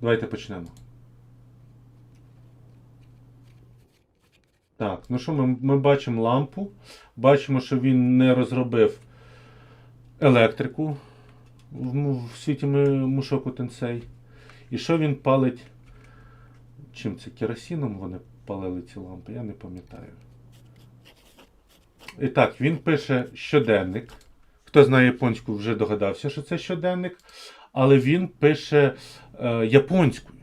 Давайте почнемо. Так, ну що, ми, ми бачимо лампу. Бачимо, що він не розробив електрику в, в світі Мушоку Тенсей. І що він палить? Чим це? Керосином вони палили ці лампи? Я не пам'ятаю. І так, він пише щоденник. Хто знає японську, вже догадався, що це щоденник. Але він пише японською.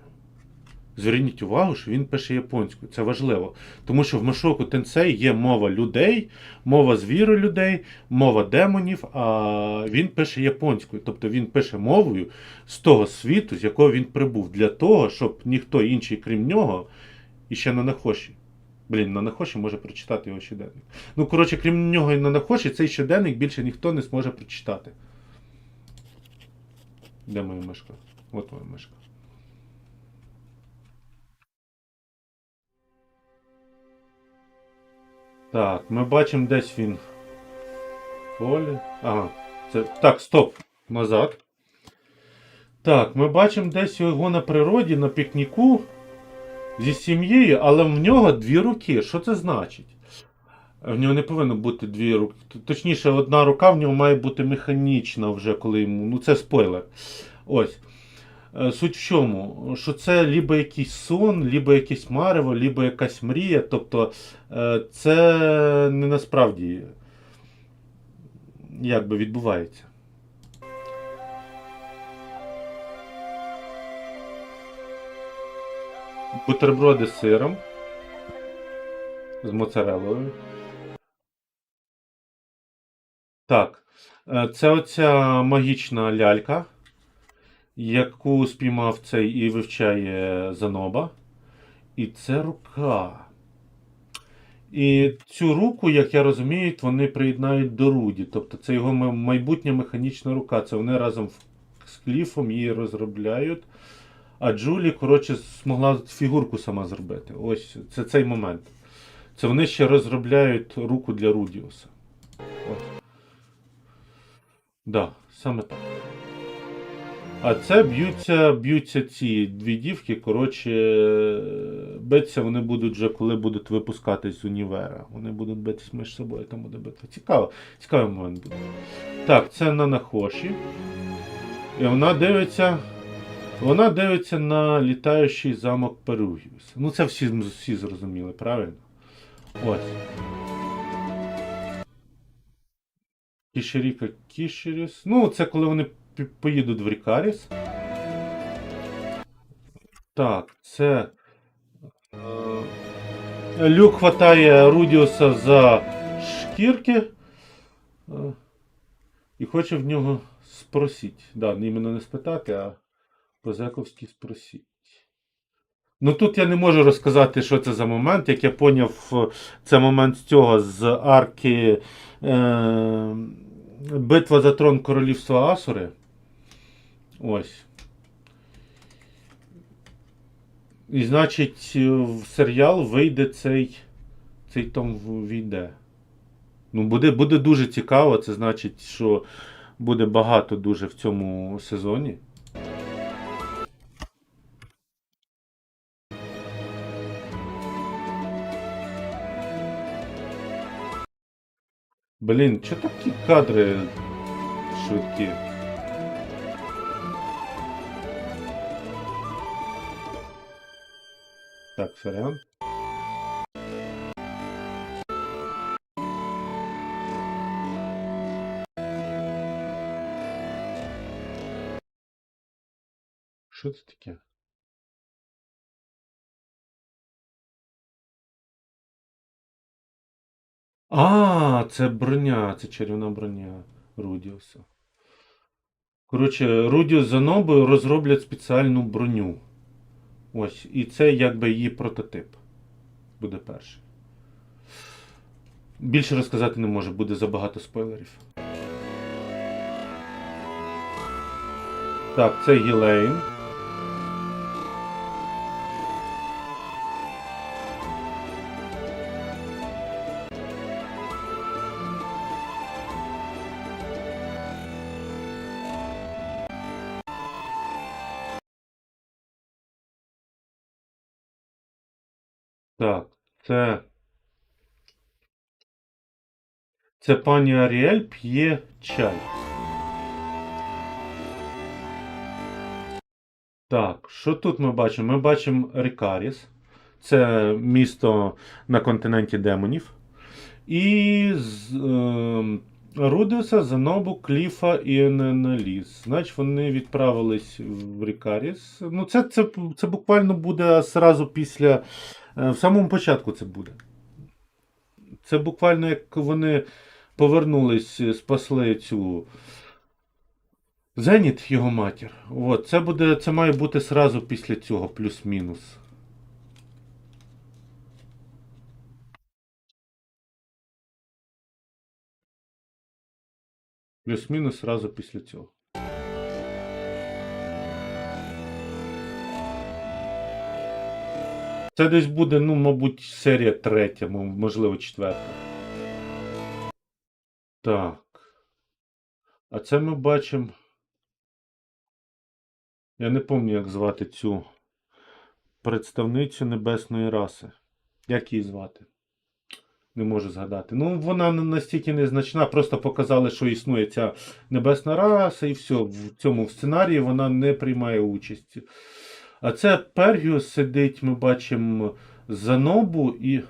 Зверніть увагу, що він пише японською. Це важливо. Тому що в Машоку Тенсей є мова людей, мова звіру людей, мова демонів, а він пише японською. Тобто він пише мовою з того світу, з якого він прибув, для того, щоб ніхто інший, крім нього, і ще на Нахоші. Блін, на Нахоші може прочитати його щоденник. Ну, коротше, крім нього і на Нахоші, цей щоденник більше ніхто не зможе прочитати. Де моя мишка? От моя мишка. Так, ми бачимо десь він. Полі. Ага. Це... Так, стоп. Назад. Так, ми бачимо десь його на природі, на пікніку зі сім'єю, але в нього дві руки. Що це значить? В нього не повинно бути дві руки. Точніше, одна рука в нього має бути механічна вже, коли йому. Ну, це спойлер. Ось. Е, Суть в чому? Що це либо якийсь сон, либо якесь марево, либо якась мрія. Тобто е, це не насправді як би відбувається. Бутерброди з сиром. З моцарелою. Так. Е, Це оця магічна лялька, яку спіймав цей і вивчає Заноба. І це рука. І цю руку, як я розумію, вони приєднають до Руді. Тобто це його майбутня механічна рука. Це вони разом з Кліфом її розробляють. А Джулі, коротше, змогла фігурку сама зробити. Ось це цей момент. Це вони ще розробляють руку для Рудіуса. Ось. Да, саме так. А це б'ються, б'ються ці дві дівки. Коротше, битися вони будуть вже, коли будуть випускатись з універа. Вони будуть битись між собою, там буде битва. Цікаво, цікавий момент буде. Так, це на Нахоші. І вона дивиться. Вона дивиться на літаючий замок Перугіус. Ну, це всі, всі зрозуміли, правильно? Ось. Кішеріка Кішеріс. Ну, це коли вони поїдуть в Рікаріс. Так, це. е, Люк хватає Рудіуса за шкірки. е, І хоче в нього спросити. Да, іменно не спитати, а по-зековськи спросити. Ну тут я не можу розказати, що це за момент. Як я поняв, це момент з цього з арки е, Битва за трон королівства Асури. Ось. І значить, в серіал вийде цей. Цей том війде. Ну, буде, буде дуже цікаво. Це значить, що буде багато дуже в цьому сезоні. Блін, що такі кадри швидкі? Так, сорян. Що це таке? А, це броня, це чарівна броня Рудіуса. Коротше, Рудіус за Нобою розроблять спеціальну броню. Ось, і це якби її прототип. Буде перший. Більше розказати не можу, буде забагато спойлерів. Так, це Гілейн. Це. Це пані Аріель п'є чай. Так, що тут ми бачимо? Ми бачимо Рікаріс. Це місто на континенті демонів. І з, е, Рудеса, Занобу, Кліфа і Ененеліс. Значить, вони відправились в Рікаріс. Ну, це, це, це буквально буде зразу після. е, В самому початку це буде. Це буквально як вони повернулись, спасли цю. Зеніт, його матір. От, це буде, це має бути сразу після цього, плюс-мінус. Плюс-мінус сразу після цього. Це десь буде, ну, мабуть, серія третя, можливо, четверта. Так. А це ми бачимо. Я не пам'ятаю, як звати цю представницю небесної раси. Як її звати? Не можу згадати. Ну, вона настільки незначна, просто показали, що існує ця небесна раса, і все. В цьому сценарії вона не приймає участі. А це Пергіус сидить, ми бачимо Занобу і.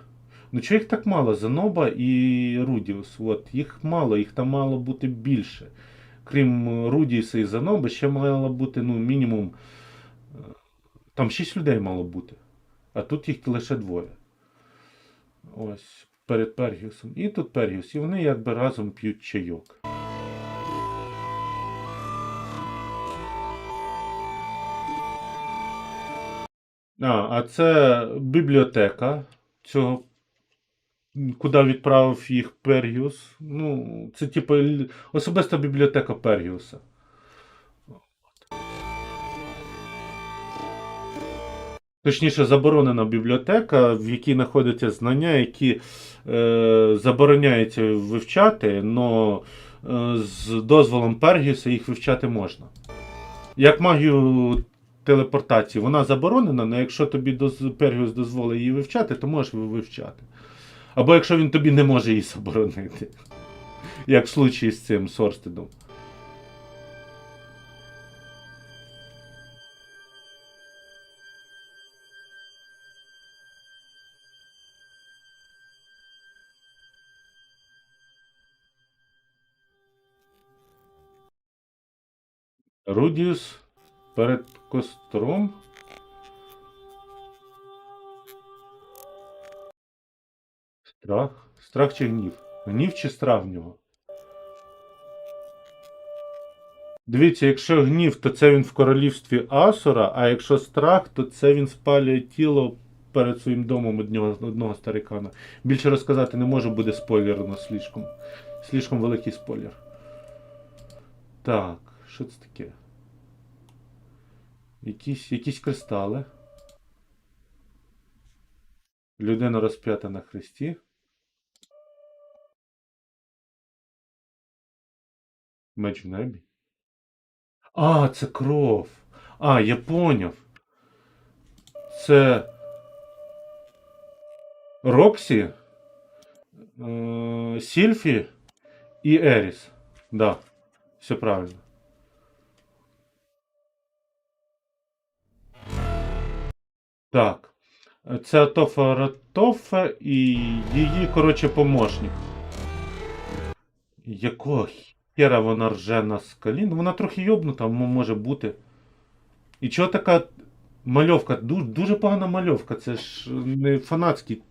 Ну, чого їх так мало? Заноба і Рудіус. От, їх мало, їх там мало бути більше. Крім Рудіуса і Заноби, ще мало бути, ну, мінімум. е, Там 6 людей мало бути. А тут їх лише двоє. Ось перед Пергіусом. І тут Пергіус. І вони якби разом п'ють чайок. А, а це бібліотека цього, куди відправив їх Пергіус. Ну, це типу особиста бібліотека Пергіуса. Точніше, заборонена бібліотека, в якій знаходяться знання, які е, забороняється вивчати, але з дозволом Пергіуса їх вивчати можна. Як магію телепортації, вона заборонена, але якщо тобі Пергіус дозволить її вивчати, то можеш ви- вивчати. Або якщо він тобі не може її заборонити. Як в случаї з цим Сорстедом. Рудіус перед костром. Страх. Страх чи гнів? Гнів чи страх в нього? Дивіться, якщо гнів, то це він в королівстві Асура, а якщо страх, то це він спалює тіло перед своїм домом одного, одного старикана. Більше розказати не можу, буде спойлерно слишком. Слишком великий спойлер. Так, що це таке? Якісь, якісь кристали. Людина розп'ята на хресті. Меч в небі. А, це кров. А, я поняв. Це. Роксі, е, Сільфі і Еріс. Да, все правильно. Так. Це Атофа Ратофа і її, коротше, помощник. Якого хера вона рже на скалі? Ну вона трохи йобнута, може бути. І чого така мальовка? Дуже, дуже погана мальовка. Це ж не фанатський.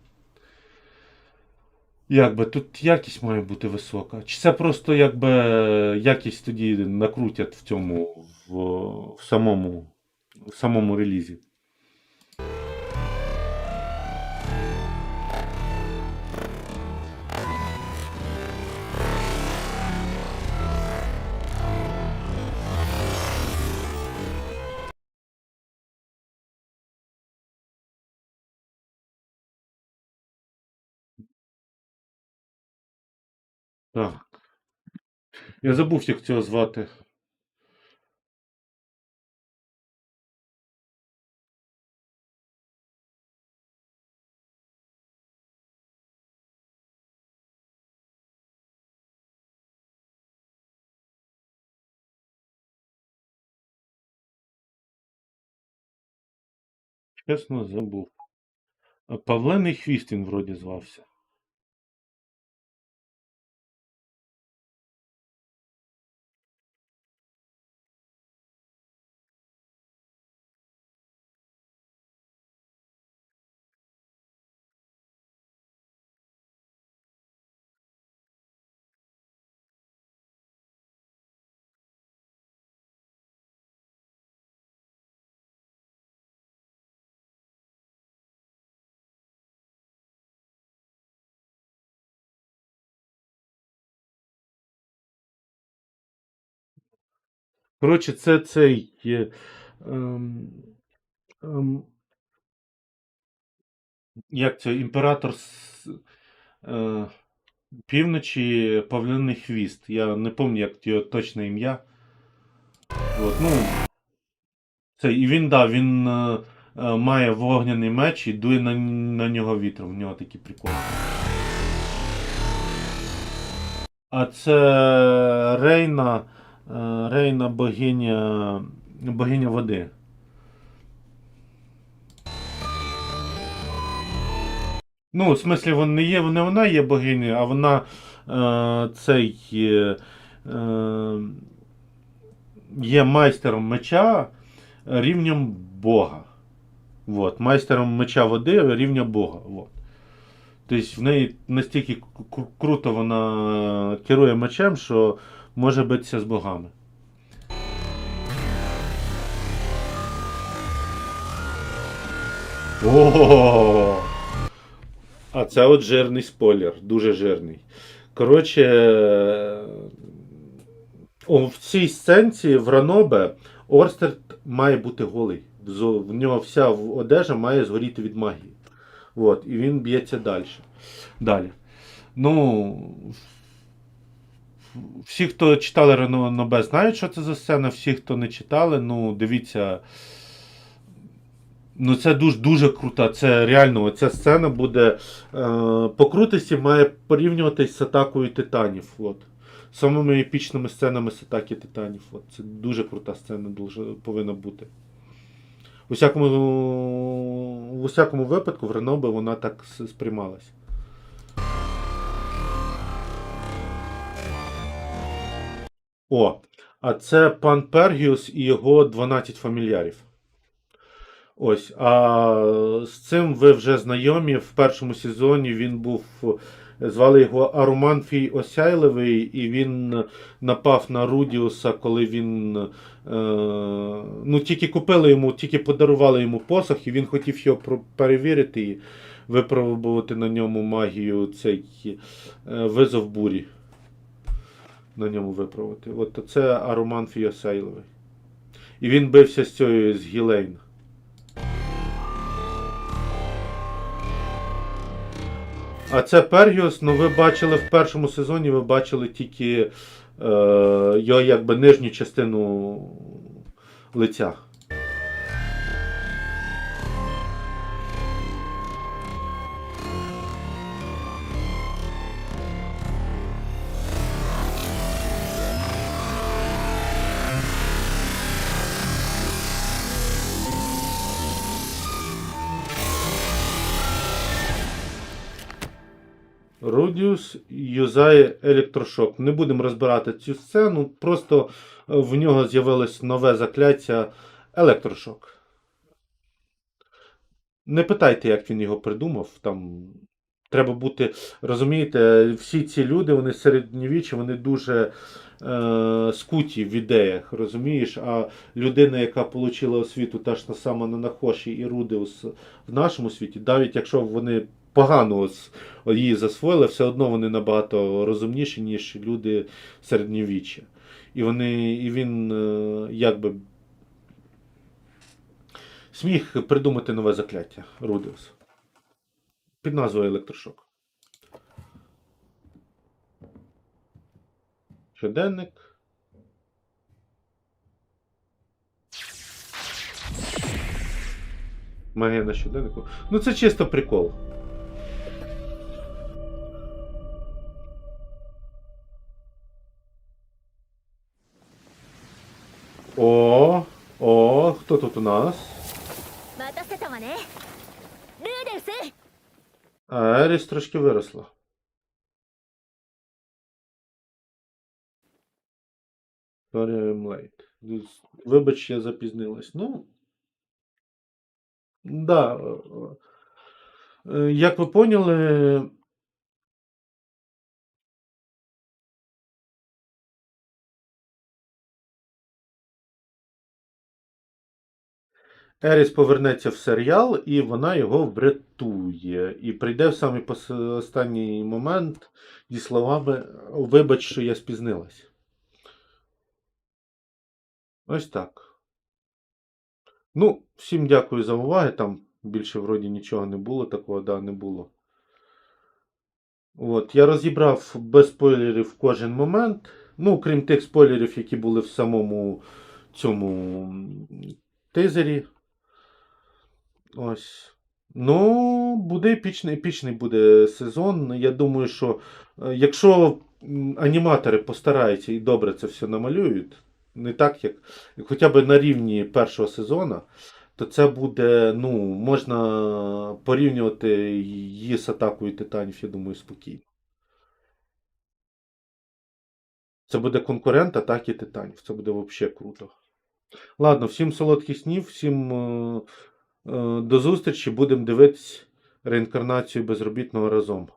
Якби тут якість має бути висока. Чи це просто якби якість тоді накрутять в цьому в, в самому в самому релізі? Так. Я забув, як цього звати. Чесно, забув. Павлений Хвістін вроді звався. Коротше, це цей. е, Ем, ем, як це, імператор з е, півночі Павлиний хвіст. Я не пам'ятаю, як його точне ім'я. От, ну, це, і він, да, він е, е, має вогняний меч і дує на, на нього вітром. У нього такі приколи. А це Рейна, Рейна богиня, богиня води. Ну, в смислі, вона не є, не вона є богинею, а вона е, цей е, е, є майстером меча рівнем Бога. Вот. Майстером меча води рівня Бога. Вот. Тобто в неї настільки кру- кру- круто вона керує мечем, що може битися з богами. О! А це от жирний спойлер, дуже жирний. Коротше, в цій сценці в Ранобе Орстед має бути голий. В нього вся одежа має згоріти від магії. От, і він б'ється далі. Далі. Ну, всі, хто читали Ранобе, знають, що це за сцена. Всі, хто не читали, ну, дивіться. Ну, це дуже дуже крута. Це реально, ця сцена буде е, по крутості має порівнюватись з атакою титанів. От. Самими епічними сценами з атаки титанів. От. Це дуже крута сцена дуже, повинна бути. У всякому, у всякому випадку в Ренобе вона так с- сприймалась. О, а це пан Пергіус і його 12 фамільярів. Ось, а з цим ви вже знайомі. В першому сезоні він був. Звали його Аруманфій Осяйливий, і він напав на Рудіуса, коли він. Е, ну, тільки купили йому, тільки подарували йому посох, і він хотів його перевірити і випробувати на ньому магію цей е, визов бурі. На ньому виправити. От це ароман Осяйливий. І він бився з цією з Гілейн. А це Пергіос, ну ви бачили в першому сезоні, ви бачили тільки е, його якби нижню частину лиця. Юзає електрошок. Не будемо розбирати цю сцену, просто е, в нього з'явилось нове закляття електрошок. Не питайте, як він його придумав. Там треба бути. Розумієте, всі ці люди, вони середньовіччя, вони дуже е, скуті в ідеях, розумієш? А людина, яка отримала освіту, та ж та сама Нанахоші і Рудеус в нашому світі, навіть якщо вони погано її засвоїли, все одно вони набагато розумніші, ніж люди середньовіччя. І вони, і він е, якби сміг придумати нове закляття Рудеус. Під назвою Електрошок. Щоденник. Магія на щоденнику. Ну це чисто прикол. О, о, кто тут у нас? А Еріс трошки выросла. Вибач, я запізнилась. Ну. Да. Е, е, е, як ви поняли. Еріс повернеться в серіал, і вона його врятує. І прийде в самий останній момент зі словами Вибач, що я спізнилась. Ось так. Ну, всім дякую за уваги. Там більше вроді нічого не було, такого, да, не було. От, я розібрав без спойлерів кожен момент. Ну, крім тих спойлерів, які були в самому цьому тизері. Ось. Ну, буде епічний, епічний буде сезон. Я думаю, що е, якщо аніматори постараються і добре це все намалюють, не так, як хоча б на рівні першого сезону, то це буде, ну, можна порівнювати її з атакою титанів, я думаю, спокійно. Це буде конкурент атаки титанів. Це буде взагалі круто. Ладно, всім солодких снів, всім е, до зустрічі. Будемо дивитись реінкарнацію безробітного разом.